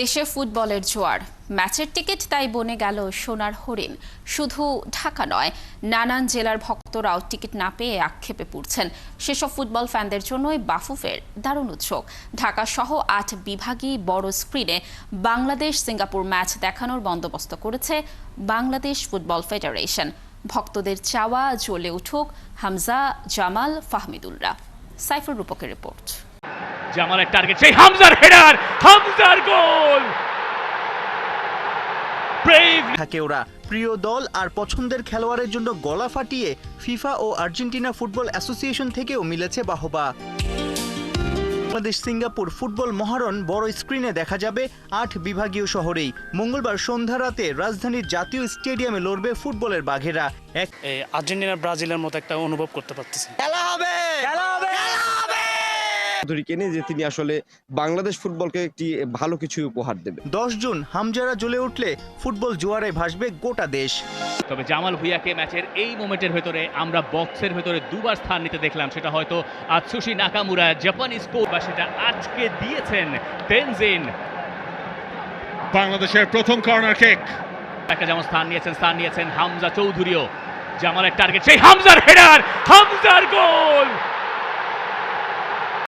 দেশে ফুটবলের জোয়ার। ম্যাচের টিকিট তাই বনে গেল সোনার হরিণ। শুধু ঢাকা নয়, নানান জেলার ভক্তরাও টিকিট না পেয়ে আক্ষেপে পড়ছেন। সেসব ফুটবল ফ্যানদের জন্যই বাফুফের দারুণ উৎসব। ঢাকা সহ আট বিভাগী বড় স্ক্রিনে বাংলাদেশ সিঙ্গাপুর ম্যাচ দেখানোর বন্দোবস্ত করেছে বাংলাদেশ ফুটবল ফেডারেশন। ভক্তদের চাওয়া জ্বলে উঠুক হামজা জামাল ফাহমিদুল্লাহ। সাইফুর রূপকের রিপোর্ট। জামালের টার্গেট, সেই হামজার হেডার হামজার গোল থাকে ওরা। প্রিয় দল আর পছন্দের খেলোয়াড়ের জন্য গলা ফাটিয়ে ফিফা ও আর্জেন্টিনা ফুটবল অ্যাসোসিয়েশন থেকেও মিলেছে বাহবা। বাংলাদেশ সিঙ্গাপুর ফুটবল মহারণ বড় স্ক্রিনে দেখা যাবে আট বিভাগীয় শহরেই। মঙ্গলবার সন্ধ্যা রাতে রাজধানীর জাতীয় স্টেডিয়ামে লড়বে ফুটবলের বাঘেরা। এক আর্জেন্টিনা ব্রাজিলের মতো একটা অনুভব করতে পারতেছি। ধরিকে নিয়ে যে তিনি আসলে বাংলাদেশ ফুটবলকে একটি ভালো কিছু উপহার দেবে দশ জুন হামজারা জ্বলে উঠলে ফুটবল জোয়ারে ভাসবে গোটা দেশ। তবে জামাল ভুইয়াকে ম্যাচের এই মোমেন্টের ভেতরে আমরা বক্সের ভেতরে দুবার স্থান নিতে দেখলাম। সেটা হয়তো আতসুশি নাকামুরা জাপানি স্কোর বা সেটা আজকে দিয়েছেন তেনজিন বাংলাদেশের প্রথম কর্নার কিক। একটা যেমন স্থান নিয়েছেন স্থান নিয়েছেন হামজা চৌধুরীও। জামালের টার্গেট সেই হামজার হেডার হামজার গোল!